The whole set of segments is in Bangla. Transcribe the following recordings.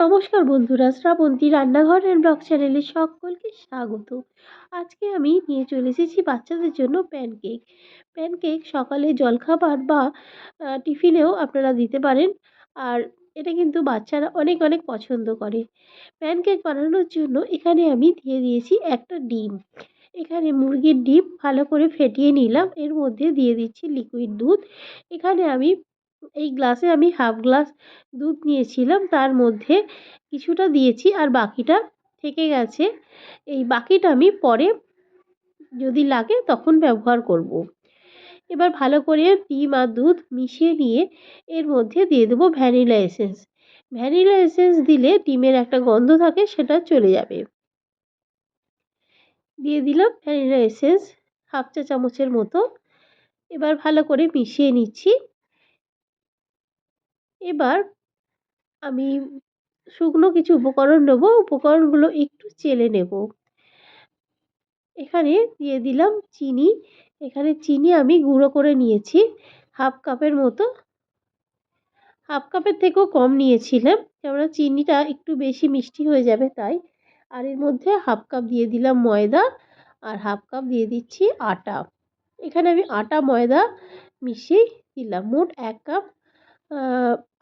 নমস্কার বন্ধুরা, শ্রাবন্তী রান্নাঘরের ব্লগ চ্যানেলে সকলকে স্বাগত। আজকে আমি নিয়ে চলে এসেছি বাচ্চাদের জন্য প্যানকেক প্যানকেক সকালে জলখাবার বা টিফিনেও আপনারা দিতে পারেন। আর এটা কিন্তু বাচ্চারা অনেক অনেক পছন্দ করে। প্যানকেক বানানোর জন্য এখানে আমি দিয়ে দিয়েছি একটা ডিম। এখানে মুরগির ডিম ভালো করে ফেটিয়ে নিলাম। এর মধ্যে দিয়ে দিচ্ছি লিকুইড দুধ। এখানে আমি এই গ্লাসে আমি হাফ গ্লাস দুধ নিয়েছিলাম। তার মধ্যে কিছুটা দিয়েছি আর বাকিটা থেকে গেছে। এই বাকিটা আমি পরে যদি লাগে তখন ব্যবহার করব। এবার ভালো করে ডিম আর দুধ মিশিয়ে নিয়ে এর মধ্যে দিয়ে দেবো ভ্যানিলা এসেন্স। ভ্যানিলা এসেন্স দিলে ডিমের একটা গন্ধ থাকে, সেটা চলে যাবে। দিয়ে দিলাম ভ্যানিলা এসেন্স হাফ চা চামচের মতো। এবার ভালো করে মিশিয়ে নিচ্ছি। এবার আমি শুকনো কিছু উপকরণ নেব, উপকরণগুলো একটু চেলে নেব। এখানে দিয়ে দিলাম চিনি। এখানে চিনি আমি গুঁড়ো করে নিয়েছি, হাফ কাপের মতো। হাফ কাপের থেকেও কম নিয়েছিলাম, কেননা চিনিটা একটু বেশি মিষ্টি হয়ে যাবে তাই। আর এর মধ্যে হাফ কাপ দিয়ে দিলাম ময়দা আর হাফ কাপ দিয়ে দিচ্ছি আটা। এখানে আমি আটা, ময়দা মিশিয়ে দিলাম, মোট এক কাপ।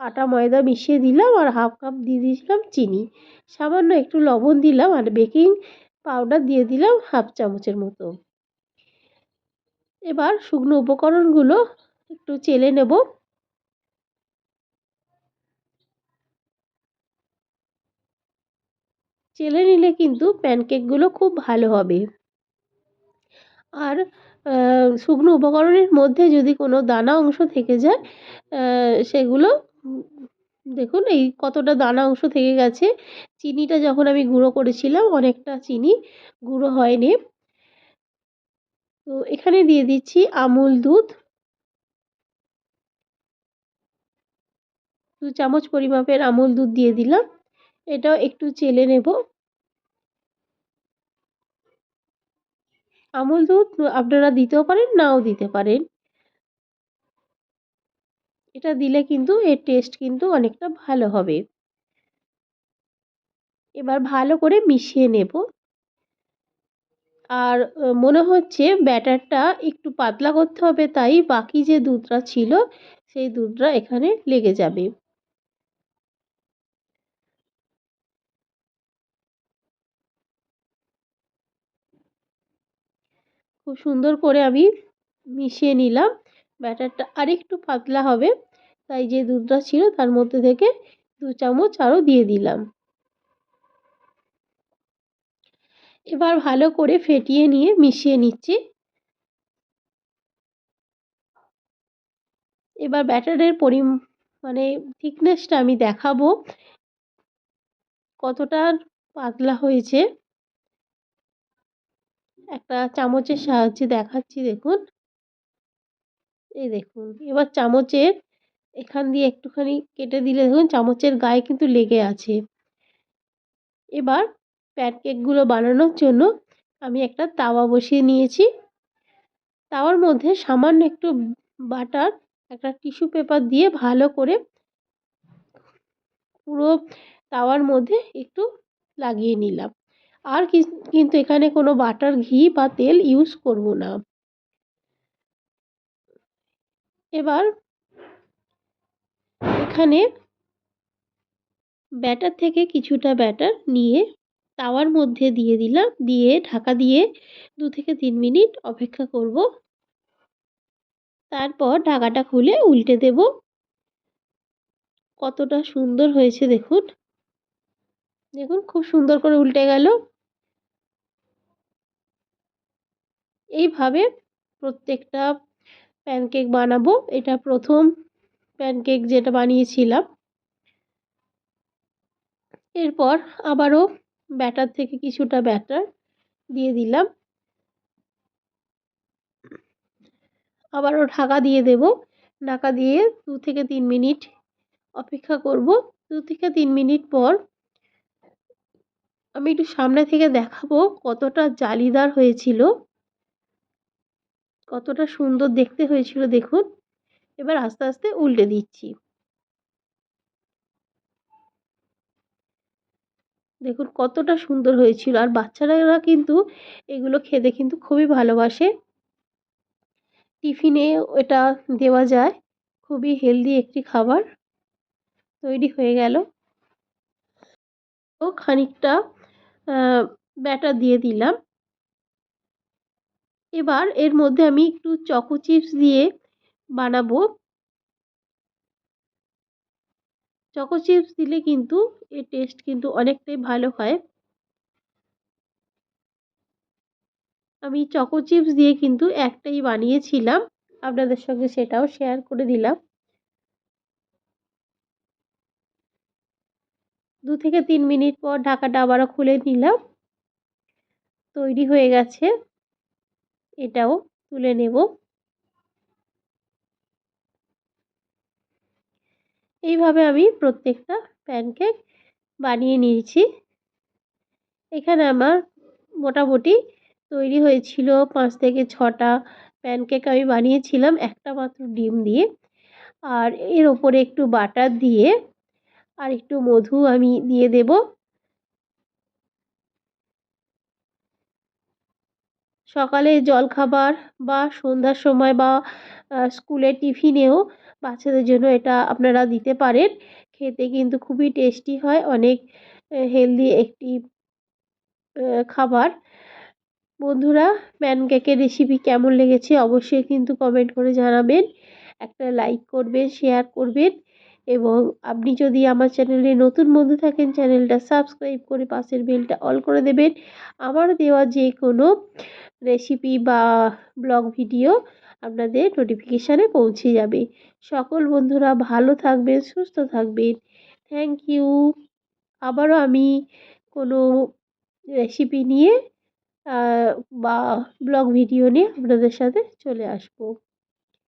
আটা, ময়দা মিশিয়ে দিলাম আর হাফ কাপ দিয়ে দিয়েছিলাম চিনি। সামান্য একটু লবণ দিলাম আর বেকিং পাউডার দিয়ে দিলাম হাফ চামচের মতো। এবার শুকনো উপকরণগুলো একটু চেলে নেব। চেলে নিলে কিন্তু প্যানকেকগুলো খুব ভালো হবে। আর শুকনো উপকরণের মধ্যে যদি কোনো দানা অংশ থেকে যায় সেগুলো, দেখুন এই কতটা দানা অংশ থেকে গেছে। চিনিটা যখন আমি গুঁড়ো করেছিলাম, অনেকটা চিনি গুঁড়ো হয়নি। তো এখানে দিয়ে দিচ্ছি আমুল দুধ। দু চামচ পরিমাপের আমুল দুধ দিয়ে দিলাম। এটাও একটু চেলে নেব। আমুল দুধ আপনারা দিতেও পারেন, নাও দিতে পারেন। এটা দিলে কিন্তু এর টেস্ট কিন্তু অনেকটা ভালো হবে। এবার ভালো করে মিশিয়ে নেব। আর মনে হচ্ছে ব্যাটারটা একটু পাতলা করতে হবে, তাই বাকি যে দুধটা ছিল, সেই দুধটা এখানে লেগে যাবে। খুব সুন্দর করে আমি মিশিয়ে নিলাম। ব্যাটারটা আরেকটু পাতলা হবে, তাই যে দুধটা ছিল তার মধ্যে থেকে দু চামচ আরও দিয়ে দিলাম। এবার ভালো করে ফেটিয়ে নিয়ে মিশিয়ে নিচ্ছি। এবার ব্যাটারের পরি মানে থিকনেসটা আমি দেখাবো। কতটা পাতলা হয়েছে। একটা চামচের সাহায্যে দেখাচ্ছি, দেখুন। এই দেখুন, এবার চামচের এখান দিয়ে একটুখানি কেটে দিলে দেখুন চামচের গায়ে কিন্তু লেগে আছে। এবার প্যানকেকগুলো বানানোর জন্য আমি একটা তাওয়া বসিয়ে নিয়েছি। তাওয়ার মধ্যে সামান্য একটু বাটার, একটা টিস্যু পেপার দিয়ে ভালো করে পুরো তাওয়ার মধ্যে একটু লাগিয়ে নিলাম। আর কিন্তু এখানে কোনো বাটার ঘি বা তেল ইউজ করব না। এবার এখানে ব্যাটার থেকে কিছুটা ব্যাটার নিয়ে তাওয়ার মধ্যে দিয়ে দিলাম, দিয়ে ঢাকা দিয়ে দু থেকে তিন মিনিট অপেক্ষা করব। তারপর ঢাকাটা খুলে উল্টে দেব। কতটা সুন্দর হয়েছে দেখুন। দেখুন খুব সুন্দর করে উল্টে গেল। এইভাবে প্রত্যেকটা প্যানকেক বানাবো। এটা প্রথম প্যানকেক যেটা বানিয়েছিলাম। এরপর আবারও ব্যাটার থেকে কিছুটা ব্যাটার দিয়ে দিলাম। আবারও ঢাকা দিয়ে দেব। ঢাকা দিয়ে দু থেকে তিন মিনিট অপেক্ষা করব। দু থেকে তিন মিনিট পর আমি একটু সামনে থেকে দেখাবো কতটা জালিদার হয়েছিল। কতটা সুন্দর দেখতে হয়েছিল দেখুন। এবার আস্তে আস্তে উল্টে দিচ্ছি। দেখুন কতটা সুন্দর হয়েছিল। আর বাচ্চারা কিন্তু এগুলো খেতে কিন্তু খুবই ভালোবাসে। টিফিনে এটা দেওয়া যায়। খুবই হেলদি একটি খাবার। তৈরি হয়ে গেল। ও খানিকটা ব্যাটার দিয়ে দিলাম। এবার এর মধ্যে আমি একটু চকো চিপস দিয়ে বানাবো। চকো চিপস দিলে কিন্তু এর টেস্ট কিন্তু অনেকটাই ভালো হয়। আমি চকো চিপস দিয়ে কিন্তু একটাই বানিয়েছিলাম। আপনাদের সঙ্গে সেটাও শেয়ার করে দিলাম। দু থেকে তিন মিনিট পর ঢাকাটা আবারও খুলে নিলাম। তৈরি হয়ে গেছে। এটাও তুলে নেব। এইভাবে আমি প্রত্যেকটা প্যানকেক বানিয়ে নিয়েছি। এখানে আমার মোটামুটি তৈরি হয়েছিল পাঁচ থেকে ছটা প্যানকেক আমি বানিয়েছিলাম একটা মাত্র ডিম দিয়ে। আর এর ওপরে একটু বাটার দিয়ে আর একটু মধু আমি দিয়ে দেব। সকালে জলখাবার বা সন্ধ্যার সময় বা স্কুলের টিফিনেও বাচ্চাদের জন্য এটা আপনারা দিতে পারেন। খেতে কিন্তু খুবই টেস্টি হয়, অনেক হেলদি একটি খাবার। বন্ধুরা, প্যানকেকের রেসিপি কেমন লেগেছে অবশ্যই কিন্তু কমেন্ট করে জানাবেন। একটা লাইক করবেন, শেয়ার করবেন। এবং আপনি যদি আমার চ্যানেলে নতুন বন্ধু থাকেন, চ্যানেলটা সাবস্ক্রাইব করে পাশের বেলটা অল করে দেবেন। আমার দেওয়া যে কোনো রেসিপি বা ব্লগ ভিডিও আপনাদের নোটিফিকেশানে পৌঁছে যাবে। সকল বন্ধুরা ভালো থাকবেন, সুস্থ থাকবেন। Thank you. আবারও আমি কোনো রেসিপি নিয়ে বা ব্লগ ভিডিও নিয়ে আপনাদের সাথে চলে আসব।